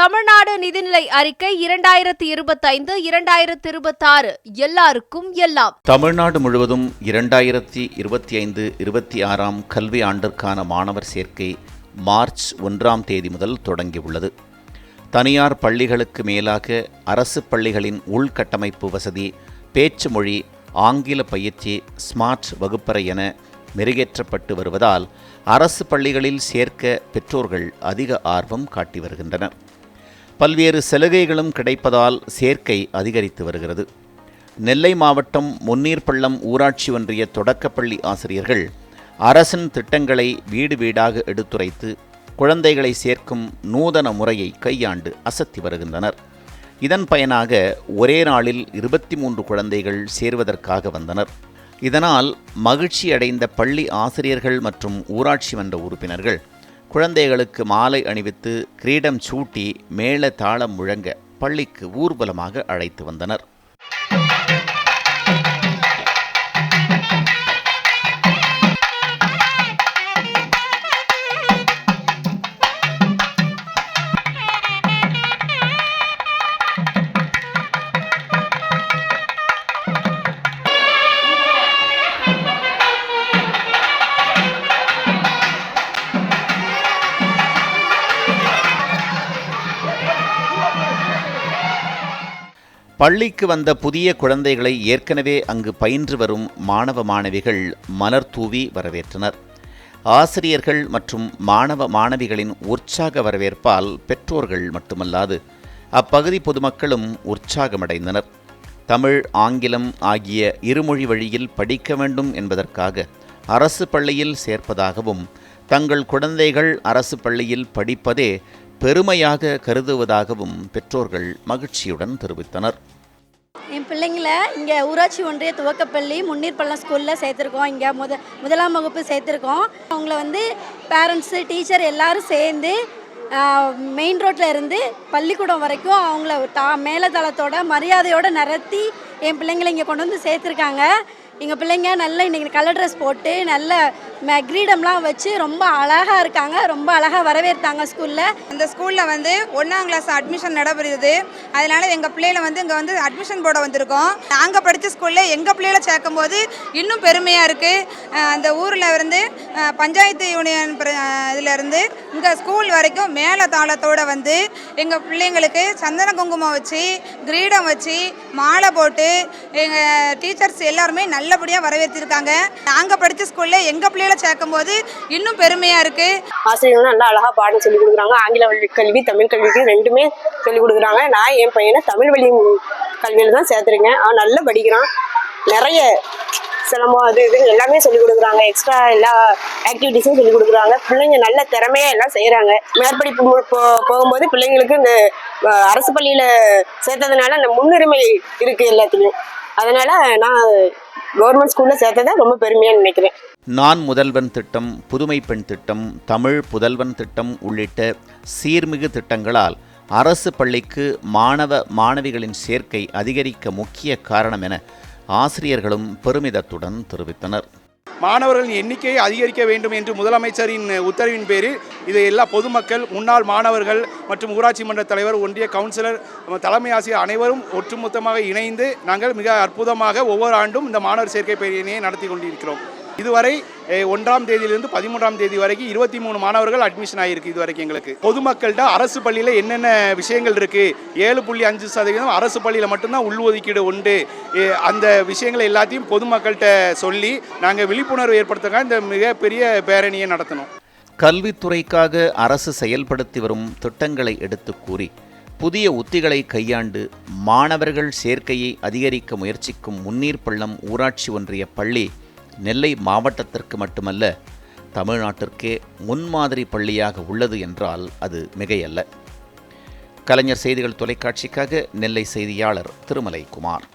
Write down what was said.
தமிழ்நாடு நிதிநிலை அறிக்கை இரண்டாயிரத்தி இருபத்தைந்து இரண்டாயிரத்தி இருபத்தாறு. எல்லாருக்கும் எல்லாம். தமிழ்நாடு முழுவதும் இரண்டாயிரத்தி இருபத்தி ஐந்து இருபத்தி ஆறாம் கல்வி ஆண்டிற்கான மாணவர் சேர்க்கை மார்ச் ஒன்றாம் தேதி முதல் தொடங்கியுள்ளது. தனியார் பள்ளிகளுக்கு மேலாக அரசு பள்ளிகளின் உள்கட்டமைப்பு வசதி பேச்சு மொழி ஆங்கில பயிற்சி ஸ்மார்ட் வகுப்பறை என மெருகேற்றப்பட்டு வருவதால் அரசு பள்ளிகளில் சேர்க்க பெற்றோர்கள் அதிக ஆர்வம் காட்டி வருகின்றனர். பல்வேறு சலுகைகளும் கிடைப்பதால் சேர்க்கை அதிகரித்து வருகிறது. நெல்லை மாவட்டம் முன்னீர்பள்ளம் ஊராட்சி ஒன்றிய தொடக்கப்பள்ளி ஆசிரியர்கள் அரசின் திட்டங்களை வீடு வீடாக எடுத்துரைத்து குழந்தைகளை சேர்க்கும் நூதன முறையை கையாண்டு அசத்தி வருகின்றனர். இதன் பயனாக ஒரே நாளில் இருபத்தி மூன்று குழந்தைகள் சேர்வதற்காக வந்தனர். இதனால் மகிழ்ச்சி அடைந்த பள்ளி ஆசிரியர்கள் மற்றும் ஊராட்சி மன்ற உறுப்பினர்கள் குழந்தைகளுக்கு மாலை அணிவித்து கிரீடம் சூட்டி மேள தாளம் முழங்க பள்ளிக்கு ஊர்வலமாக அழைத்து வந்தனர். பள்ளிக்கு வந்த புதிய குழந்தைகளை ஏற்கனவே அங்கு பயின்று வரும் மாணவ மாணவிகள் மலர் தூவி வரவேற்றனர். ஆசிரியர்கள் மற்றும் மாணவ மாணவிகளின் உற்சாக வரவேற்பால் பெற்றோர்கள் மட்டுமல்லாது அப்பகுதி பொதுமக்களும் உற்சாகமடைந்தனர். தமிழ் ஆங்கிலம் ஆகிய இருமொழி வழியில் படிக்க வேண்டும் என்பதற்காக அரசு பள்ளியில் சேர்ப்பதாகவும் தங்கள் குழந்தைகள் அரசு பள்ளியில் படிப்பதே பெருமையாக கருதுவதாகவும் பெற்றோர்கள் மகிழ்ச்சியுடன் தெரிவித்தனர். என் பிள்ளைங்கள இங்கே ஊராட்சி ஒன்றிய துவக்கப்பள்ளி முன்னீர்பள்ளம் ஸ்கூலில் சேர்த்துருக்கோம். இங்கே முத முதலாம் வகுப்பு சேர்த்துருக்கோம். அவங்கள வந்து பேரண்ட்ஸு டீச்சர் எல்லாரும் சேர்ந்து மெயின் ரோட்டில் இருந்து பள்ளிக்கூடம் வரைக்கும் அவங்கள தா மேலதளத்தோட மரியாதையோடு நடத்தி என் பிள்ளைங்களை இங்கே கொண்டு வந்து சேர்த்துருக்காங்க. எங்கள் பிள்ளைங்க நல்ல இன்றைக்கி கலர் ட்ரெஸ் போட்டு நல்ல கிரீடம்லாம் வச்சு ரொம்ப அழகாக இருக்காங்க ரொம்ப அழகாக வரவேற்றாங்க ஸ்கூலில். இந்த ஸ்கூலில் வந்து ஒன்றாம் கிளாஸ் அட்மிஷன் நடைபெறுது. அதனால் எங்கள் பிள்ளைகளை வந்து இங்கே வந்து அட்மிஷன் போட வந்திருக்கோம். நாங்கள் படித்த ஸ்கூலில் எங்கள் பிள்ளைகளை சேர்க்கும் போது இன்னும் பெருமையாக இருக்குது அந்த ஊரில் இருந்து பஞ்சாயத்து யூனியன் இதிலேருந்து இங்கே ஸ்கூல் வரைக்கும் மேலே தாளத்தோடு வந்து எங்கள் பிள்ளைங்களுக்கு சந்தன குங்குமம் வச்சு கிரீடம் வச்சு மாலை போட்டு எங்கள் டீச்சர்ஸ் எல்லாருமே நல்லபடியாக வரவேற்றிருக்காங்க. நாங்கள் படித்த ஸ்கூலில் எங்கள் பிள்ளைகள் சேர்க்கும் போது இன்னும் பெருமையாக இருக்குது ஆசிரியர்கள் நல்லா அழகா பாடம் சொல்லி கொடுக்குறாங்க. ஆங்கில வழி கல்வி தமிழ் கல்விக்கு ரெண்டுமே சொல்லி கொடுக்குறாங்க. நான் என் பையனை தமிழ் வழி கல்வியில தான் சேர்த்துருக்கேன். அவன் நல்லா படிக்கிறான். நிறைய சிலம்பம் அது இது எல்லாமே சொல்லிக் கொடுக்குறாங்க. எக்ஸ்ட்ரா எல்லா ஆக்டிவிட்டிஸும் சொல்லிக் கொடுக்குறாங்க. பிள்ளைங்க நல்ல திறமையா எல்லாம் செய்கிறாங்க மேற்படிப்பு போ- போகும்போது பிள்ளைங்களுக்கு இந்த அரசு பள்ளியில் சேர்த்ததுனால அந்த முன்னுரிமை இருக்குது எல்லாத்துலேயும். அதனால நான் கவர்மெண்ட் ஸ்கூலில் சேர்த்ததை ரொம்ப பெருமையாக நினைக்கிறேன். நான் முதல்வன் திட்டம் புதுமை பெண் திட்டம் தமிழ் புதல்வன் திட்டம் உள்ளிட்ட சீர்மிகு திட்டங்களால் அரசு பள்ளிக்கு மாணவ மாணவிகளின் சேர்க்கை அதிகரிக்க முக்கிய காரணம் என ஆசிரியர்களும் பெருமிதத்துடன் தெரிவித்தனர். மாணவர்களின் எண்ணிக்கையை அதிகரிக்க வேண்டும் என்று முதலமைச்சரின் உத்தரவின் பேரில் இதை எல்லா பொதுமக்கள் முன்னாள் மாணவர்கள் மற்றும் ஊராட்சி மன்ற தலைவர் ஒன்றிய கவுன்சிலர் தலைமை ஆசிரியர் அனைவரும் ஒட்டுமொத்தமாக இணைந்து நாங்கள் மிக அற்புதமாக ஒவ்வொரு ஆண்டும் இந்த மாணவர் சேர்க்கை பயிரினை நடத்தி கொண்டிருக்கிறோம். இதுவரை ஒன்றாம் தேதியிலிருந்து பதிமூன்றாம் தேதி வரைக்கும் இருபத்தி மூணு மாணவர்கள் அட்மிஷன் ஆகிருக்கு இது வரைக்கும் எங்களுக்கு. பொதுமக்கள்கிட்ட அரசு பள்ளியில் என்னென்ன விஷயங்கள் இருக்குது ஏழு புள்ளி அஞ்சு சதவீதம் அரசு பள்ளியில் மட்டும்தான் உள்ஒதுக்கீடு உண்டு. அந்த விஷயங்களை எல்லாத்தையும் பொதுமக்கள்கிட்ட சொல்லி நாங்கள் விழிப்புணர்வு ஏற்படுத்துங்க இந்த மிகப்பெரிய பேரணியை நடத்தணும். கல்வித்துறைக்காக அரசு செயல்படுத்தி வரும் திட்டங்களை எடுத்து கூறி புதிய உத்திகளை கையாண்டு மாணவர்கள் சேர்க்கையை அதிகரிக்க முயற்சிக்கும் முன்னீர் பள்ளம் ஊராட்சி ஒன்றிய பள்ளி நெல்லை மாவட்டத்திற்கு மட்டுமல்ல தமிழ்நாட்டிற்கே முன்மாதிரி பள்ளியாக உள்ளது என்றால் அது மிகையல்ல. கலைஞர் செய்திகள் தொலைக்காட்சிக்காக நெல்லை செய்தியாளர் திருமலை குமார்